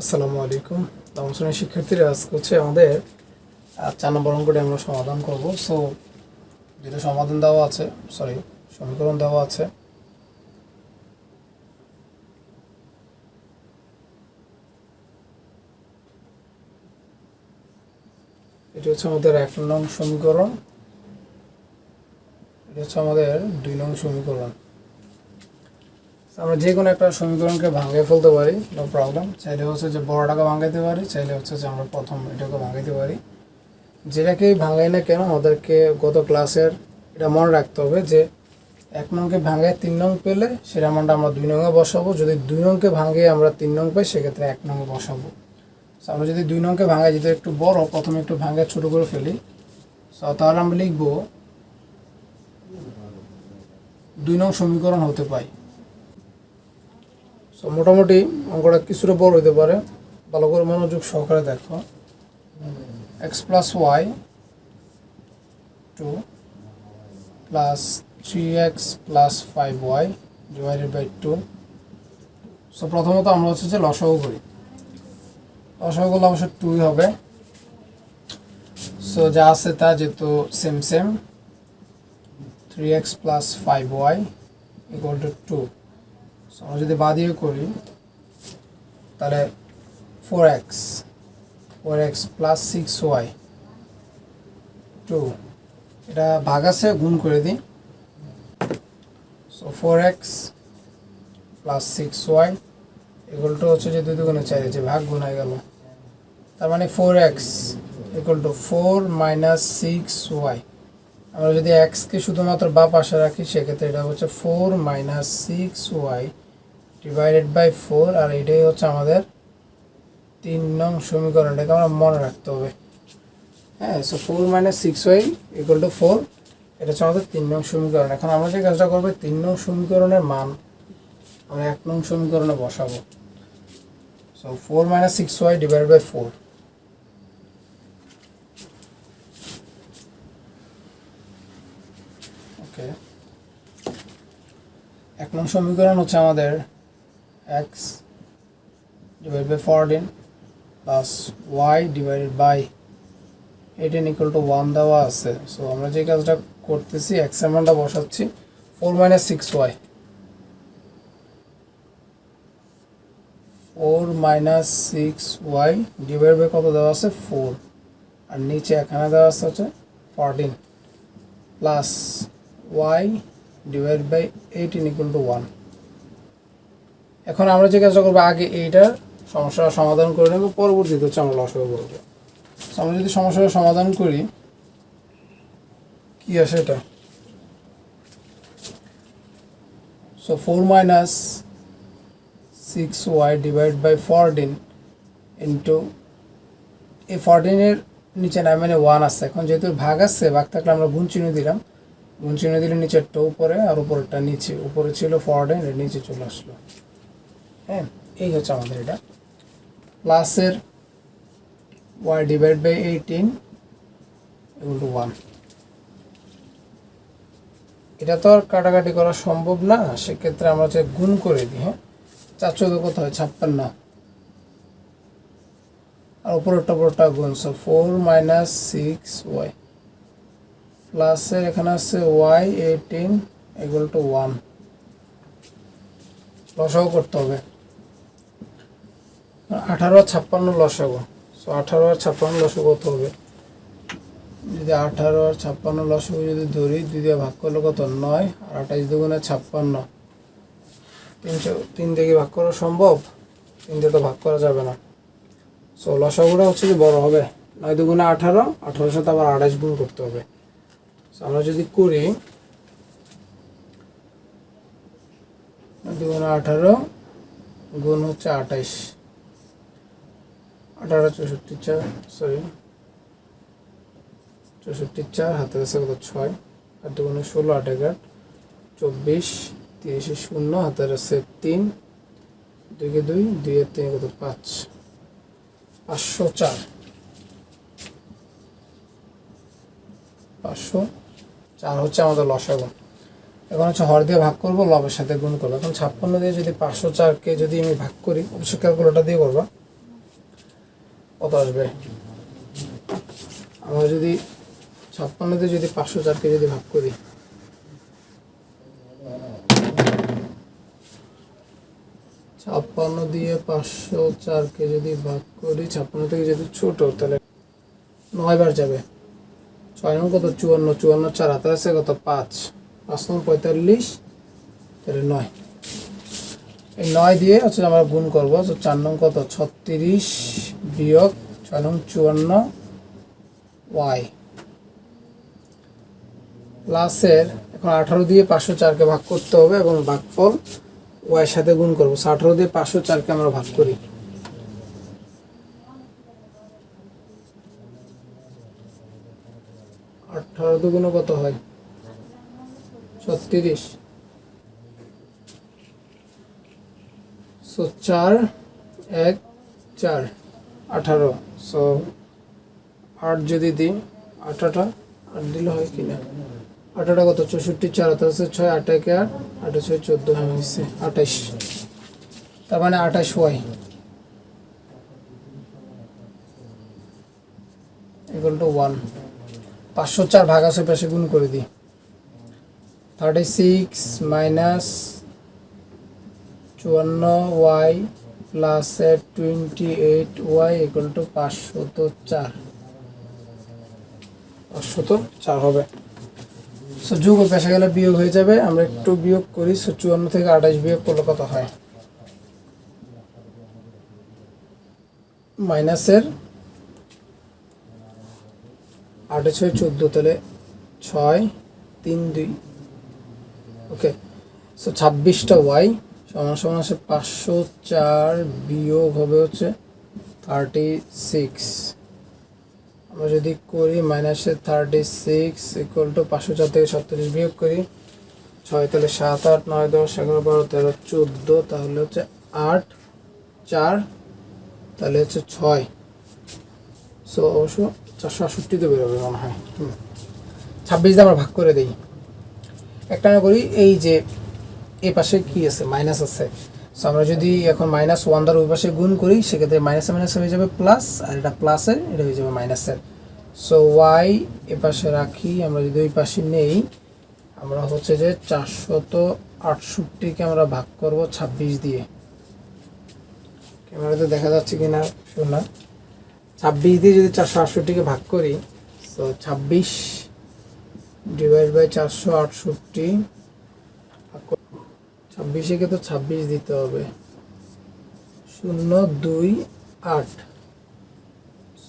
আসসালামু আলাইকুম। নবম শিক্ষার্থীরা, আজকে হচ্ছে আমাদের চার নম্বর অঙ্কটি আমরা সমাধান করব। সো যেটা সমাধান দেওয়া আছে সরি সমীকরণ দেওয়া আছে, এটা হচ্ছে আমাদের এক নং সমীকরণ। এটা হচ্ছে আমাদের দুই নং সমীকরণ। আমরা যে কোনো একটা সমীকরণকে ভাঙিয়ে ফেলতে পারি নো প্রবলেম চাইলে হচ্ছে যে বড়টাকে ভাঙাইতে পারি, চাইলে হচ্ছে যে আমরা প্রথম এটাকে ভাঙাইতে পারি। যেটাকেই ভাঙাই না কেন, আমাদেরকে গত ক্লাসের এটা মনে রাখতে হবে যে এক নংকে ভাঙায় তিন নং পেলে সেটা মানটা আমরা দুই নংয়ে বসাবো। যদি দুই নংকে ভাঙিয়ে আমরা তিন নং পাই, সেক্ষেত্রে এক নংয়ে বসাবো। আমরা যদি দুই নংকে ভাঙাই যদি একটু বড়, প্রথমে একটু ভাঙে ছোট করে ফেলি। তাহলে আমরা লিখব, দুই নং সমীকরণ হতে পাই সো মোটামুটি অঙ্কটা কিছুটা বড় হতে পারে। ভালো করে মনোযোগ সহকারে দেখো। X plus y two plus three x plus five y divided by two so প্রথমত আমরা হচ্ছে যে লসাগু করি। লসাগুলো অবশ্য টুই হবে। সো যা আছে তা যেহেতু same same three x plus five y equal to two আমরা যদি বাদিয়ে করি, তাহলে four x four x plus six y two এটা ভাগ আছে, গুণ করে দিই। So four x plus six y equal to হচ্ছে যে দুই দুগুণে চাই যে ভাগ গুণ হয়ে গেল। তার মানে four x equal to four minus six y আমরা যদি এক্সকে শুধুমাত্র বা পাশে রাখি, সেক্ষেত্রে এটা হচ্ছে four minus six y divided by four আর এটাই হচ্ছে আমাদের তিন নং সমীকরণ, এটাকে আমরা মনে রাখতে হবে। হ্যাঁ so four minus six y equal to four এটা হচ্ছে আমাদের তিন নং সমীকরণ। এখন আমরা যে কাজটা করব তিন নং সমীকরণের মান আমরা এক নং সমীকরণে বসাবো। So four minus six y divide by four okay এক নং সমীকরণ হচ্ছে আমাদের x divide by fourteen plus y divided by eighteen equal to one দেওয়া আছে। সো আমরা যে কাজটা করতেছি এক্স মানটা বসাচ্ছি four minus six y four minus six y divide by কত দেওয়া আছে? ফোর আর নিচে এখানে দেওয়া আছে হচ্ছে fourteen plus y divide by eighteen equal to one এখন আমরা যে কাজটা করব আগে এইটার সমস্যার সমাধান করে নেব, পরবর্তীতে হচ্ছে আমরা লসাগু করব আমরা যদি সমস্যার সমাধান করি, কি আসে এটা? So four minus six y divide by fourteen into এই ফোরটিনের নিচে না মানে ওয়ান আসছে এখন যেহেতু ভাগ আসছে, ভাগ থাকলে আমরা গুণ চিহ্ন দিলাম। গুণ চিহ্ন দিলে নিচেরটা উপরে আর উপরেরটা নিচে। উপরে ছিল ফোরটিন এর নিচে চলে আসলো। হ্যাঁ এই হচ্ছে আমাদের এটা। প্লাসের y divide by eighteen to one এটা তো আর কাটাকাটি করা সম্ভব না, সেক্ষেত্রে আমরা হচ্ছে গুণ করে দিই হ্যাঁ। চার চোদ্দ কত হয় ছাপ্পান্ন। আর উপরেরটা উপরটা গুণ so four minus six y প্লাসের এখানে আছে y eighteen equal to one লসাগু করতে হবে। আঠারো আর ছাপ্পান্ন লসাগু। সো আঠারো আর ছাপ্পান্ন লসাগু কত হবে। যদি আঠারো আর ছাপ্পান্ন লসাগু যদি ধরি, দুই দিয়ে ভাগ করলে কত? নয়। আর আঠাশ দুগুণে ছাপ্পান্ন। তিনশো তিন থেকে ভাগ করা সম্ভব? তিন দিয়ে তো ভাগ করা যাবে না। সো লসাগুটা হচ্ছে যে বড় হবে। নয় দুগুণে আঠারো, আঠারোর সাথে আবার আঠাশ গুণ করতে হবে। আমরা যদি করি, দুগুণে আঠারো গুণ হচ্ছে আঠাইশ। আঠারো চৌষট্টি চার সরি চৌষট্টি চার, হাতে আছে কত? ছয়। আর দুগুণে ষোলো, আট এগারো, চব্বিশ, তিরিশে শূন্য হাতের আছে তিন। দুইকে দুই দুই, দুইয়ের তিন কত? পাঁচ। পাঁচশো চার। পাঁচশো চার হচ্ছে আমাদের লসাগু। এখন হচ্ছে হর দিয়ে ভাগ করব, লবের সাথে গুণ করব। এখন ছাপ্পান্ন দিয়ে যদি পাঁচশো চারকে যদি আমি ভাগ করি অবশ্যই ক্যালকুলেটার দিয়ে করবা। কত আসবে? আমরা যদি ছাপ্পান্নতে যদি পাঁচশো চারকে যদি ভাগ করি। ছাপ্পান্ন দিয়ে পাঁচশো চারকে যদি ভাগ করি, ছাপ্পান্ন থেকে যদি ছোট, তাহলে নয় বার যাবে। ছয় নং কত, চুয়ান্ন চুয়ান্ন চার হাতে আছে কত, পাঁচ। পাঁচ নং পঁয়তাল্লিশ, তাহলে নয়। এই নয় দিয়ে হচ্ছে আমরা গুণ করব চার নং কত, ছত্রিশ বিয়োগ ছয় নং চুয়ান্ন, ওয়াই। প্লাসের এখন আঠারো দিয়ে পাঁচশো চারকে ভাগ করতে হবে এবং ভাগফল ওয়াইয়ের সাথে গুণ করব। আঠারো দিয়ে পাঁচশো চারকে আমরা ভাগ করি। আঠারো দুগুণ কত হয়। ছত্রিশ। সো চার এক চার আঠারো। সো, আট যদি দিই আঠাটা আট দিলে হয় কি না আঠাটা কত? চৌষট্টি চার আছে ছয় আট, একে, আট ছয়, চোদ্দ হয়েছে, আঠাইশ। তার মানে আঠাশ ওয়াই। টু ওয়ান পাঁচশো চার ভাগ আছে পাশে গুণ করে দিই। থার্টি সিক্স মাইনাস চুয়ান্ন y plus twenty eight y equal to পাঁচশত চার। পাঁচশত চার হবে। সো যোগ ও পেশা গেলে বিয়োগ হয়ে যাবে। আমরা একটু বিয়োগ করি সো চুয়ান্ন থেকে আঠাশ বিয়োগ করলে কত হয়? মাইনাসের আটে ছয়, চোদ্দ তাহলে ছয়, তিন, দুই। ওকে সো ছাব্বিশটা ওয়াই সমান সমান আছে পাঁচশো চার বিয়োগ হবে হচ্ছে থার্টি সিক্স আমরা যদি করি মাইনাসের থার্টি সিক্স ইকুয়াল টু পাঁচশো চার থেকে ছত্রিশ বিয়োগ করি, ছয় তাহলে সাত, আট, নয়, দশ, এগারো, বারো, তেরো, চোদ্দ, তাহলে হচ্ছে আট, চার, তাহলে হচ্ছে ছয়। সো অবশ্য চারশো আটষট্টিতে বেরোবে মনে হয়। হুম। ছাব্বিশ দিয়ে আমরা ভাগ করে দিই। একটা না করি, এই যে এ পাশে কি আছে? মাইনাস আছে। সো আমরা যদি এখন মাইনাস ওয়ান দ্বারা ওই পাশে গুণ করি, সেক্ষেত্রে মাইনাসে মাইনাসে হয়ে যাবে প্লাস আর এটা প্লাসের এটা হয়ে যাবে মাইনাসের সো ওয়াই এ পাশে রাখি, আমরা যদি ওই পাশে নেই, আমরা হচ্ছে যে চারশত আটষট্টিকে আমরা ভাগ করব ছাব্বিশ দিয়ে। ক্যামেরাতে দেখা যাচ্ছে কি না। শোনা ছাব্বিশ দিয়ে যদি চারশো আটষট্টিকে ভাগ করি তো ছাব্বিশ ডিভাইড বাই চারশো আটষট্টি ছাব্বিশে তো ছাব্বিশ দিতে হবে, শূন্য দুই আট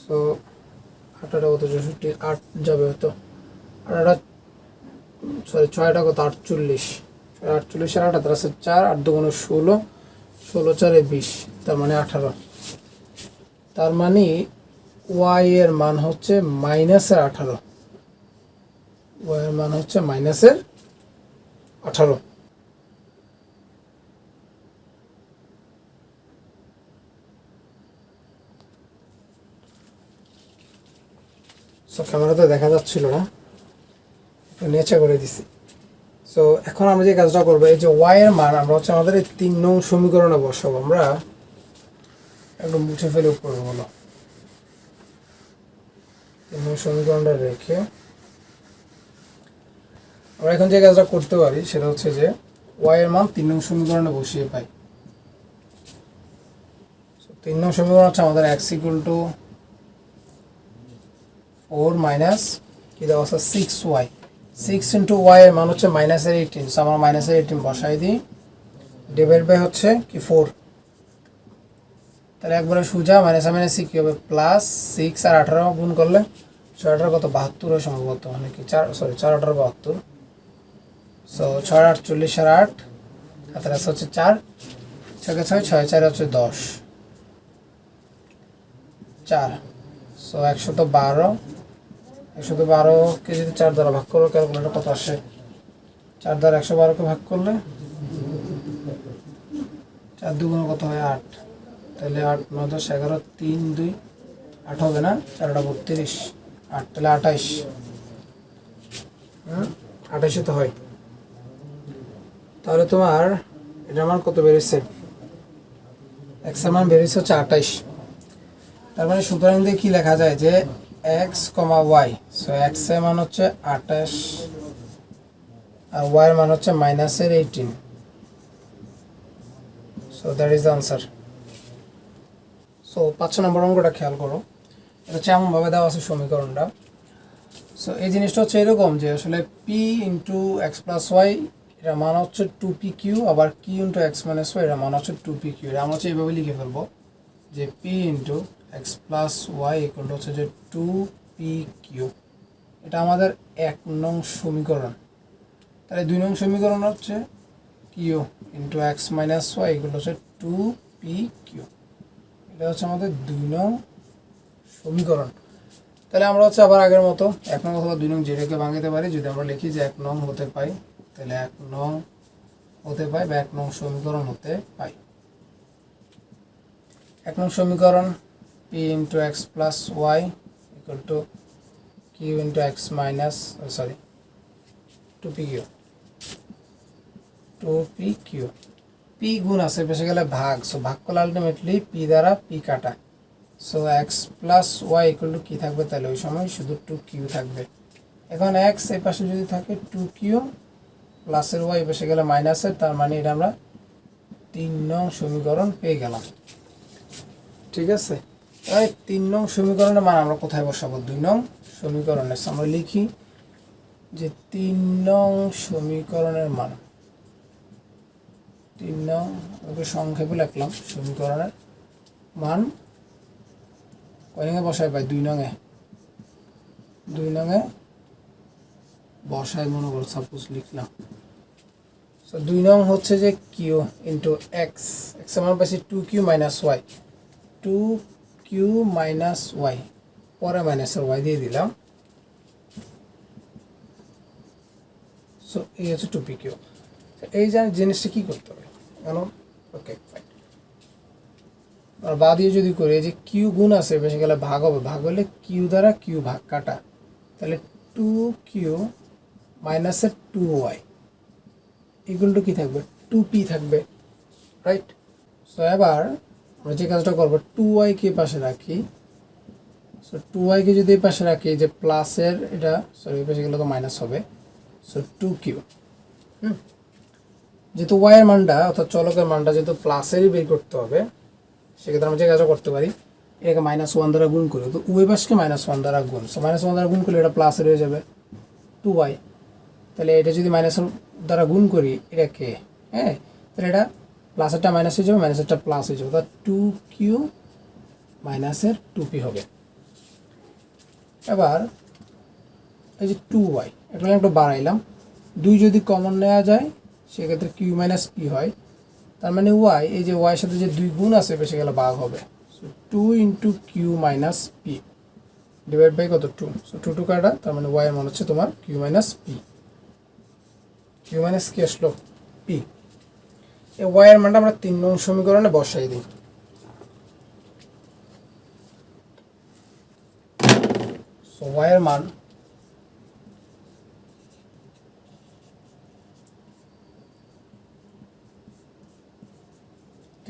সো আটাটা কত চৌষট্টি, আট যাবে হয়তো আটাটা সরি ছয়টা কত, আটচল্লিশ ছয় আটচল্লিশ আর আটাত্তর আছে চার, আট দুগুণ ষোলো ষোলো চারে বিশ, তার মানে আঠারো, তার মানে ওয়াই এর মান হচ্ছে মাইনাসের আঠারো। ওয়াই এর মান হচ্ছে মাইনাসের আঠারো। সো ক্যামেরাতে দেখা যাচ্ছিল না। নেচে করে দিছি। সো এখন আমরা যে কাজটা করব, এই যে ওয়াই এর মান, আমরা হচ্ছে আমাদের এই তিন নং সমীকরণে বসাবো। আমরা একটু মুছে ফেলে উপরে বলো। সমীকরণটা রেখে আমরা এখন যে কাজটা করতে পারি, সেটা হচ্ছে যে ওয়াই এর মান তিন নং সমীকরণে বসিয়ে পাই। তিন নং সমীকরণ হচ্ছে আমাদের x equal to four minus কি দেওয়া আছে? Six y six into y এর মান হচ্ছে মাইনাসের এইটিন সো আমরা মাইনাসের এইটিন বসাই দিই। ডিভাইড বাই হচ্ছে কি? ফোর তাহলে একবারে সোজা মাইনাস মাইনাস কি হবে প্লাস সিক্স আর আঠারো গুণ করলে ছয় আঠারো কত? বাহাত্তর হয় সম্ভবত মানে কি? চার সরি চার আঠারো বাহাত্তর। সো ছয় আট চল্লিশ আর আট হাতের আছে হচ্ছে চার। ছয়কে ছয়? ছয়, চার হচ্ছে দশ। চার। সো একশত বারো। একশত বারোকে যদি চার দ্বারা ভাগ করো, ক্যালকুলেটার কত আসে? চার দ্বারা একশো বারোকে ভাগ করলে? চার দুগুণ কত হয়? আট। তাহলে আট, নয়, দশ, এগারো, তিন, দুই, আট হবে না? চারটা বত্রিশ। আট, তাহলে আঠাইশ। হুম আঠাইশে তো হয়। তাহলে তোমার এটার মান কত বেড়েছে এক্সের মান বেড়েছে হচ্ছে আঠাইশ। তার মানে সুতরাং দিয়ে কি লেখা যায় যে এক্স কমা ওয়াই? সো এক্সের মান হচ্ছে আঠাশ আর ওয়াই এর মান হচ্ছে মাইনাসের eighteen. So that is the answer so পাঁচ নম্বর অঙ্কটা খেয়াল করো। এটা হচ্ছে এমনভাবে দেওয়া আছে সমীকরণটা। সো এই জিনিসটা হচ্ছে এরকম যে আসলে p into x plus y এটা মান হচ্ছে টু পি কিউ আবার q into x minus y এটা মান হচ্ছে টু পি কিউ এটা আমরা হচ্ছে এইভাবে লিখে ফেলব যে p into x plus y equal হচ্ছে যে টু পি কিউ এটা আমাদের এক নং সমীকরণ। তাহলে দুই নং সমীকরণ হচ্ছে q into x minus y এগুলো হচ্ছে টু পি কিউ এটা হচ্ছে আমাদের দুই নং সমীকরণ। তাহলে আমরা হচ্ছে আবার আগের মতো এক নং অথবা দুই নং জিরোকে ভাঙাতে পারি। যদি আমরা লিখি যে এক নং হতে পাই, তাহলে এক নং হতে পাই বা এক নং সমীকরণ হতে পাই। এক নং সমীকরণ p into x plus y equal to q into x minus sorry two p q two p q p গুণ আছে, বেশি গেলে ভাগ। সো ভাগ করলে আলটিমেটলি পি দ্বারা পি কাটা। So x plus y equal to কী থাকবে, তাহলে ওই সময় শুধু টু কিউ থাকবে। এখন এক্স এই পাশে যদি থাকে টু কিউ প্লাসের ওয়াই বসে গেলে মাইনাসের তার মানে এটা আমরা তিন নং সমীকরণ পেয়ে গেলাম। ঠিক আছে? এই তিন নং সমীকরণের মান আমরা কোথায় বসাবো? দুই নং সমীকরণের। আমরা লিখি যে তিন নং সমীকরণের মান। তিন নং, ওকে সংক্ষেপে লিখলাম, সমীকরণের মান কয় নঙে বসাই পাই দুই নঙে। দুই নঙে বসাই মনে করো সাপোজ লিখলাম। সো দুই নং হচ্ছে যে কিউ ইন্টু এক্স এক্স আমার পাচ্ছি two q minus y two q minus y পরে মাইনাসের ওয়াই দিয়ে দিলাম। সো এই হচ্ছে টু পি কিউ এই জিনিসটা কী করতে হবে? কেন ওকে ফাইন আর বা দিয়ে যদি করি যে কিউ গুণ আছে, বেশি গেলে ভাগ হবে। ভাগ হলে কিউ দ্বারা কিউ ভাগ কাটা। তাহলে টু কিউ মাইনাসের টু ওয়াই ইকুয়াল টু কী থাকবে? টু পি থাকবে রাইট সো এবার আমরা যে কাজটা করব টু ওয়াইকে পাশে রাখি। সো টু ওয়াইকে যদি পাশে রাখি যে প্লাসের এটা সরি পাশে গেলে তো মাইনাস হবে। So two q hmm? যেহেতু ওয়াইয়ের মানটা, অর্থাৎ চলকের মানটা যেহেতু প্লাসেরই বের করতে হবে সেক্ষেত্রে আমরা যে করতে পারি। এটাকে মাইনাস ওয়ান দ্বারা গুণ করি। তো উভয় পাশকে মাইনাস ওয়ান দ্বারা গুণ। সো মাইনাস ওয়ান দ্বারা গুণ করলে এটা প্লাস হয়ে যাবে টু ওয়াই তাহলে এটা যদি মাইনাস দ্বারা গুণ করি এটাকে হ্যাঁ? তাহলে এটা প্লাসেরটা মাইনাস হয়ে যাবে মাইনাসেরটা প্লাস হয়ে যাবে। অর্থাৎ টু কিউ মাইনাসের টু পি হবে। এবার এই যে টু ওয়াই এটা একটু বাড়াইলাম। দুই যদি কমন নেওয়া যায়, সেক্ষেত্রে কিউ মাইনাস পি হয়। তার মানে ওয়াই এই যে ওয়াইয়ের সাথে যে দুই গুণ আছে, বেশি গেলে ভাগ হবে। So two into q minus p divide by কত? টু সো টু টু কাটা, তার মানে ওয়াই মান হচ্ছে তোমার q minus p q minus কি আসলো পি এই ওয়াইয়ের মানটা আমরা তিন নং সমীকরণে বসাই দিই। সো ওয়াইয়ের মান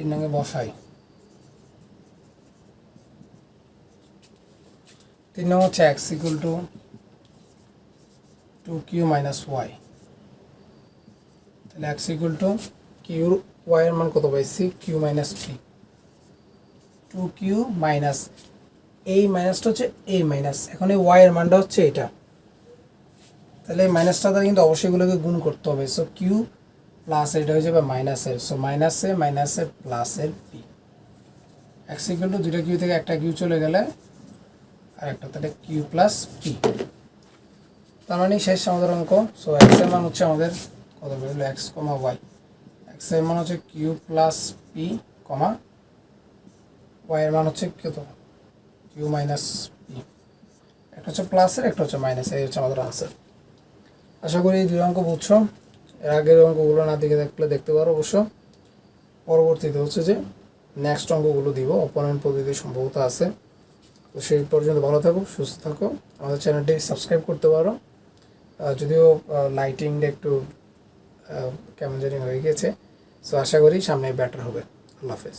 তিন নঙে বসাই। তিন নং হচ্ছে x equal to two q minus y তাহলে এক্স ইকুয়াল টু কিউর ওয়াইয়ের মান কত পাইছি? Q minus p two q minus এই মাইনাসটা হচ্ছে এই মাইনাস এখন এই ওয়াইয়ের মানটা হচ্ছে এটা। তাহলে এই মাইনাসটা দ্বারা কিন্তু অবশ্যই এগুলোকে গুণ করতে হবে। সো কিউ প্লাস এটা হয়ে যাবে মাইনাসের সো মাইনাসে মাইনাসের প্লাসের পি এক্স ইকুয়াল টু দুইটা কিউ থেকে একটা কিউ চলে গেলে আর একটা তাহলে কিউ প্লাস পি তার মানে শেষ আমাদের অঙ্ক সো এক্সের মান হচ্ছে আমাদের কত বেরোলো? এক্স কমা ওয়াই এক্সের মান হচ্ছে কিউ প্লাস পি কমা ওয়াই এর মান হচ্ছে কত? কিউ মাইনাস পি একটা হচ্ছে প্লাসের একটা হচ্ছে মাইনাসের এই হচ্ছে আমাদের আনসার আশা করি এই দুই অঙ্ক বুঝছ। আগের অঙ্কগুলো না দেখে দেখলে দেখতে পারো অবশ্য। পরবর্তীতে হচ্ছে যে নেক্সট অঙ্কগুলো দিব অপোনেন্ট পদ্ধতি সম্ভবত আছে। তো সেই পর্যন্ত ভালো থাকো, সুস্থ থাকো। আমাদের চ্যানেলটি সাবস্ক্রাইব করতে পারো। যদিও লাইটিংটা একটু কেমন জানি হয়ে গেছে। সো আশা করি সামনে ব্যাটার হবে। আল্লাহ হাফেজ।